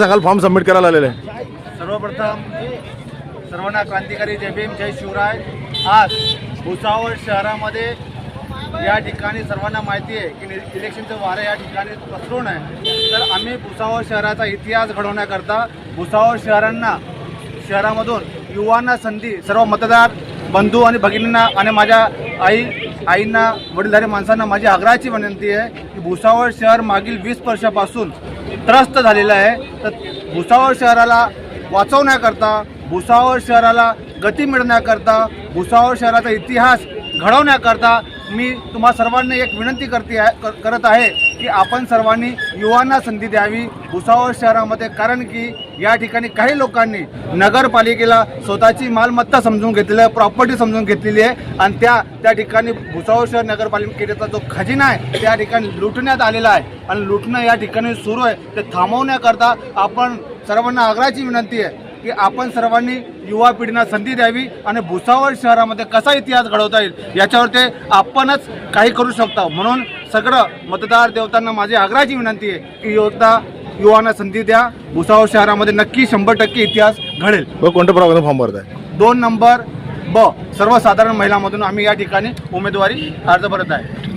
सांगाल form submit करायला आलेले. आहे सर्वप्रथम सर्वांना क्रांतिकारी जय भीम जय शिवराय. आज भुसावळ शहरामध्ये या ठिकाणी सर्वांना माहिती आहे की इलेक्शनचं वारं या ठिकाणी पसरून आहे. तर आम्ही भुसावळ शहराचा इतिहास घडवण्याकरता भुसावळ शहरांना शहरामधून युवांना संधी सर्व मतदार बंधू आणि भगिनींना आणि माझ्या आई आईंना वडीलधारी माणसांना माझी आग्रहाची विनंती आहे की भुसावळ शहर मागील वीस वर्षापासून त्रस्त झालेलं आहे. तर भुसावळ शहराला वाचवण्याकरता भुसावळ शहराला गती मिळण्याकरता भुसावळ शहराचा इतिहास घडवण्याकरता मी तुम्हा सर्वांना एक विनंती करते आहे करत आहे की आपण सर्वांनी युवांना संधी द्यावी भुसावळ शहरामध्ये कारण की या ठिकाणी काही लोकांनी नगरपालिकेला स्वतःची मालमत्ता समजून घेतलेली आहे प्रॉपर्टी समजून घेतलेली आहे आणि त्या त्या ठिकाणी भुसावळ शहर नगरपालिकेचा जो खजिना आहे त्या ठिकाणी लुटण्यात आलेला आहे. आणि लुटणं या ठिकाणी सुरू आहे. ते थांबवण्याकरता आपण सर्वांना आग्रहाची विनंती आहे की आपण सर्वांनी युवा पिढींना संधी द्यावी आणि भुसावळ शहरामध्ये कसा इतिहास घडवता येईल याच्यावर ते आपणच काही करू शकता. म्हणून सगळं मतदार देवतांना माझी आग्रहाची विनंती आहे की योद्धा युवांना संधी द्या. भुसावळ शहरामध्ये नक्की शंभर टक्के इतिहास घडेल. व कोणत्या प्रकारचा फॉर्म भरताय? दोन नंबर ब सर्वसाधारण महिलामधून आम्ही या ठिकाणी उमेदवारी अर्ज भरत आहे.